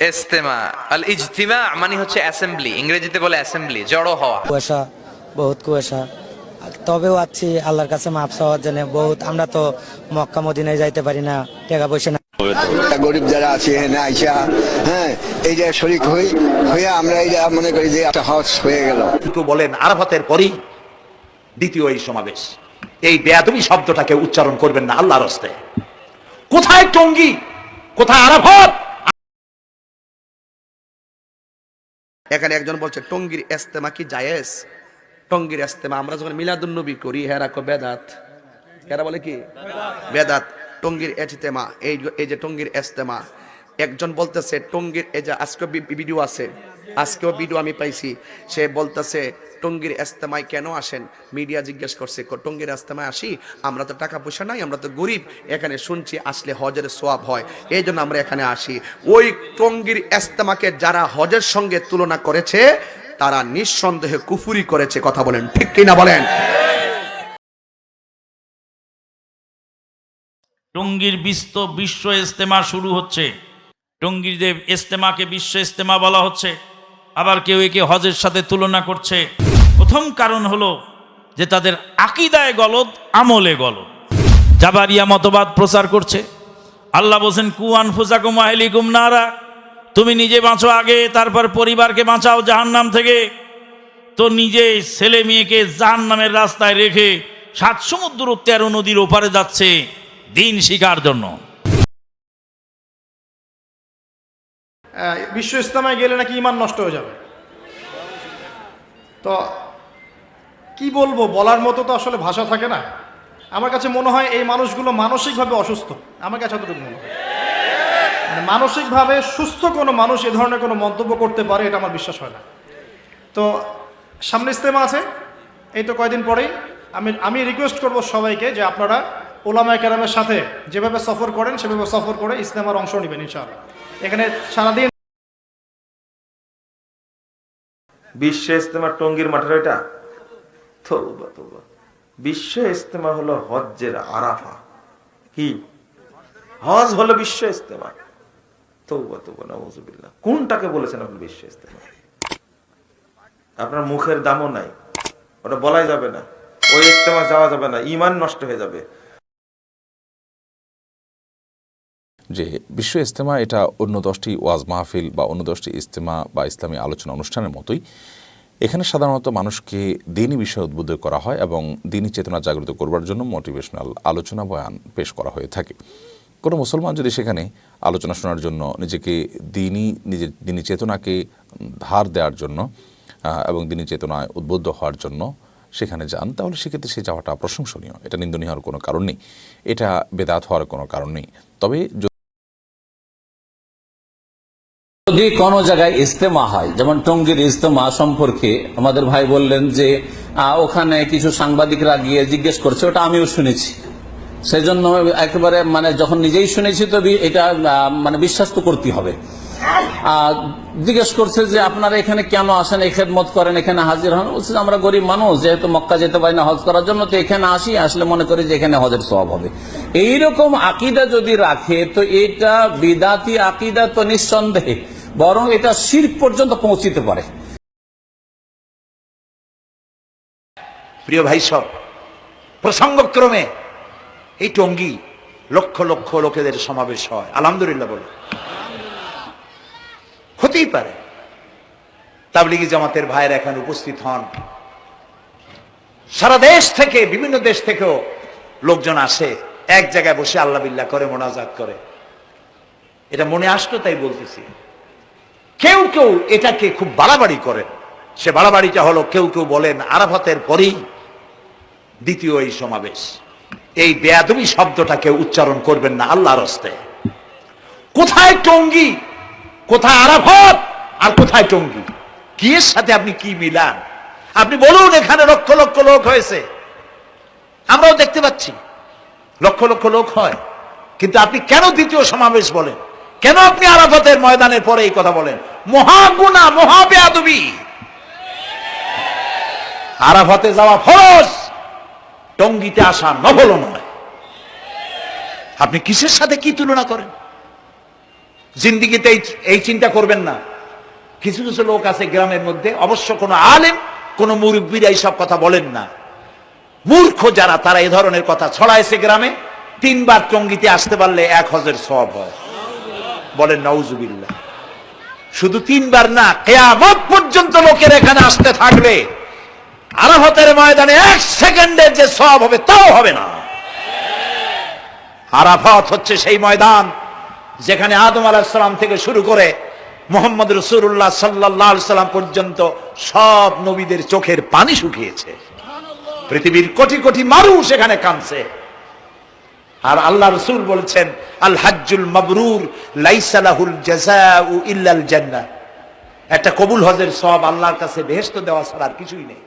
ইস্তেমা আল ইজতিমা মানে হচ্ছে অ্যাসেম্বলি ইংরেজিতে বলে অ্যাসেম্বলি জড়ো হওয়া। কুয়াশা বহুত কুয়াশা। তবেও আছি আল্লাহর কাছে মাপ চাওয়ার জন্য। বহুত আমরা তো মক্কা মদিনায় যাইতে পারি না টাকা পয়সা না। গরিব যারা আছে এখানে আইসা হ্যাঁ এই যে শরিক হই হইয়া আমরা এই যে মনে করি যে একটা হজ হয়ে গেল। কিন্তু বলেন আরাফাতের পরই দ্বিতীয় এই সমাবেশ। এই বেয়াদবি শব্দটাকে উচ্চারণ করবেন না আল্লাহর হস্তে। কোথায় টঙ্গি? কোথায় আরাফাত? এখানে একজন বলছে, টঙ্গির এস্তেমা কি জায়েজ? টঙ্গির এস্তেমা আমরা যখন মিলাদুন নবী করি হেরা কো বেদাত। এরা বলে কি? বেদাত, টঙ্গির এজতেমা এই এই যে টঙ্গির এস্তেমা একজন বলতেছে, টঙ্গির, এই যে আজকে ভিডিও আছে আজকেও ভিডিও আমি পাইছি। সে বলতেছে, টঙ্গির এস্তেমায় কেন আসেন? মিডিয়া জিজ্ঞেস করছে টঙ্গির এস্তেমায় আসি? আমরা তো টাকা পয়সা নাই, আমরা তো গরিব। এখানে শুনছি আসলে হজের সোয়াব হয়। এই জন্য আমরা এখানে আসি। ওই টঙ্গির এস্তেমাকে যারা হজের সঙ্গে তুলনা করেছে, তারা নিঃসন্দেহে কুফুরি করেছে, কথা বলেন। ঠিক কিনা বলেন? টঙ্গীর বিস্ত বিশ্ব ইস্তেমা শুরু হচ্ছে। টঙ্গির দেব ইস্তেমাকে বিশ্ব ইস্তেমা বলা হচ্ছে। আবার কেউ একে হজের সাথে তুলনা করছে। প্রথম কারণ হলো যে তাদের আকিদায় গলদ, আমলে গলদ। জাবারিয়া মতবাদ প্রচার করছে। আল্লাহ বলছেন কুয়ান ফুসাকুম আহলিকুম নারা। তুমি নিজে বাঁচো আগে, তারপর পরিবারকে বাঁচাও জাহান্নাম থেকে। তো নিজে ছেলে মেয়েকে জাহান নামের রাস্তায় রেখে সাত সমুদ্র তেরো নদীর ওপারে যাচ্ছে দিন শিকার জন্য। বিশ্ব ইস্তেমায় গেলে নাকি ইমান নষ্ট হয়ে যাবে। তো কি বলব, বলার মতো তো আসলে ভাষা থাকে না। আমার কাছে মনে হয় এই মানুষগুলো মানসিকভাবে অসুস্থ। আমার কাছে এতটুকু মনে হয়। মানে মানসিকভাবে সুস্থ কোনো মানুষ এ ধরনের কোনো মন্তব্য করতে পারে, এটা আমার বিশ্বাস হয় না। তো সামনে ইস্তেমা আছে, এই তো কয়দিন পরেই। আমি আমি রিকোয়েস্ট করব সবাইকে যে আপনারা ওলামায় কেরামের সাথে যেভাবে সফর করেন, সেভাবে সফর করে ইস্তেমার অংশ নেবেন, ইনশাআল্লাহ। এখানে সারাদিন বিশ্ব ইস্তেমা টঙ্গির মাঠের এটা বিশ্ব ইস্তেমা হলো হজ্জের আরাফা। কি? হজ হলো বিশ্ব ইস্তেমা। তৌবা তৌবা কোনটাকে বলেছেন আপনি বিশ্ব ইস্তেমা? আপনার মুখের দামও নাই। ওটা বলাই যাবে না। ওই ইস্তেমা যাওয়া যাবে না। ইমান নষ্ট হয়ে যাবে। যে বিশ্ব ইজতেমা এটা অন্য দশটি ওয়াজ মাহফিল বা অন্য দশটি ইজতেমা বা ইসলামী আলোচনা অনুষ্ঠানের মতোই। এখানে সাধারণত মানুষকে দিনই বিষয়ে উদ্বুদ্ধ করা হয় এবং দিনই চেতনা জাগ্রত করবার জন্য মোটিভেশনাল আলোচনা বয়ান পেশ করা হয়ে থাকে। কোনো মুসলমান যদি সেখানে আলোচনা শোনার জন্য নিজেকে দিনই নিজের দিনী চেতনাকে ধার দেওয়ার জন্য এবং দিনই চেতনায় উদ্বুদ্ধ হওয়ার জন্য সেখানে যান, তাহলে সেক্ষেত্রে সে যাওয়াটা প্রশংসনীয়। এটা নিন্দনীয় হওয়ার কোনো কারণ নেই। এটা বেদাত হওয়ার কোনো কারণ নেই। তবে যদি কোনো জায়গায় ইস্তেমা হয়, যেমন টঙ্গীর ইস্তেমা সম্পর্কে আমাদের ভাই বললেন যে ওখানে কিছু সাংবাদিকরা গিয়ে জিজ্ঞেস করছে, ওটা আমিও শুনেছি। সেই জন্য একেবারে মানে যখন নিজেই শুনেছি তো বি- এটা মানে বিশ্বাস তো করতে হবে। জিজ্ঞেস করছে যে, আপনারা এখানে কেন আসেন? এই খেদমত করেন, এখানে হাজির হন? বলছে, আমরা গরিব মানুষ, যেহেতু মক্কা যেতে পারি না হজ করার জন্য, তো এখানে আসি, আসলে মনে করি যে, এখানে হজের স্বভাব হবে। এইরকম আকিদা যদি রাখে, তো এটা বিদাতি আকিদা তো নিঃসন্দেহে। বরং এটা শির পর্যন্ত পৌঁছিতে পারে। প্রিয় ভাই সব, প্রসঙ্গক্রমে এই টঙ্গি লক্ষ লক্ষ লোকেদের সমাবেশ হয়। আলহামদুলিল্লাহ বলে হতেই পারে। তাবলিগি জামাতের ভাইয়ের এখানে উপস্থিত হন। সারা দেশ থেকে, বিভিন্ন দেশ থেকেও লোকজন আসে। এক জায়গায় বসে আল্লাহ বিল্লাহ করে, মোনাজাত করে। এটা মনে আসলো তাই বলতেছি। কেউ কেউ এটাকে খুব বাড়াবাড়ি করেন সে বাড়াবাড়িটা হলো কেউ কেউ বলেন আরাফাতের পরেই দ্বিতীয় এই সমাবেশ। এই বেয়াদবি শব্দটাকে উচ্চারণ করবেন না আল্লাহর হস্তে। কোথায় টঙ্গি? কোথায় আরাফাত? আর কোথায় টঙ্গি? কি এর সাথে আপনি কি মিলান? আপনি বলুন, এখানে লক্ষ লক্ষ লোক হয়েছে। আমরাও দেখতে পাচ্ছি। লক্ষ লক্ষ লোক হয়। কিন্তু আপনি কেন দ্বিতীয় সমাবেশ বলেন? কেন আপনি আরাফাতের ময়দানের পরে এই কথা বলেন? মহাগুনা মহাবেয়াদবি। আরাফাতে যাওয়া ফরজ, টঙ্গিতে আসা নফল নয়। আপনি কিসের সাথে কি তুলনা করেন? জিন্দিগিতে এই- চিন্তা করবেন না। কিছু কিছু লোক আছে গ্রামের মধ্যে, অবশ্য কোনো আলেম, কোনো মুরব্বীরা এইসব কথা বলেন না। মূর্খ যারা, তারা এই ধরনের কথা ছড়াইছে গ্রামে। তিনবার টঙ্গিতে আসতে পারলে এক হজের সব হয়। বলেন নওজুবিল্লাহ শুধু তিনবার না, কেয়ামত পর্যন্ত লোকের এখানে আসতে থাকবে। আরাফতের ময়দানে এক সেকেন্ডের যে সব হবে, তাও হবে না। আরাফাত হচ্ছে সেই ময়দান যেখানে আদম আলাহিসাল্লাম থেকে শুরু করে মোহাম্মদ রসুল্লাহ সাল্লাহ পর্যন্ত সব নবীদের চোখের পানি শুকিয়েছে। পৃথিবীর কোটি কোটি মানুষ এখানে কাঁদছে। আর আল্লাহ রসুল বলছেন, আল হাজুল মাবরুর লাইসালাহুল জাজাউ ইল্লাল জান্নাহ। একটা কবুল হজের সব আল্লাহর কাছে বেহেস্ত দেওয়া ছাড়া আর কিছুই নেই।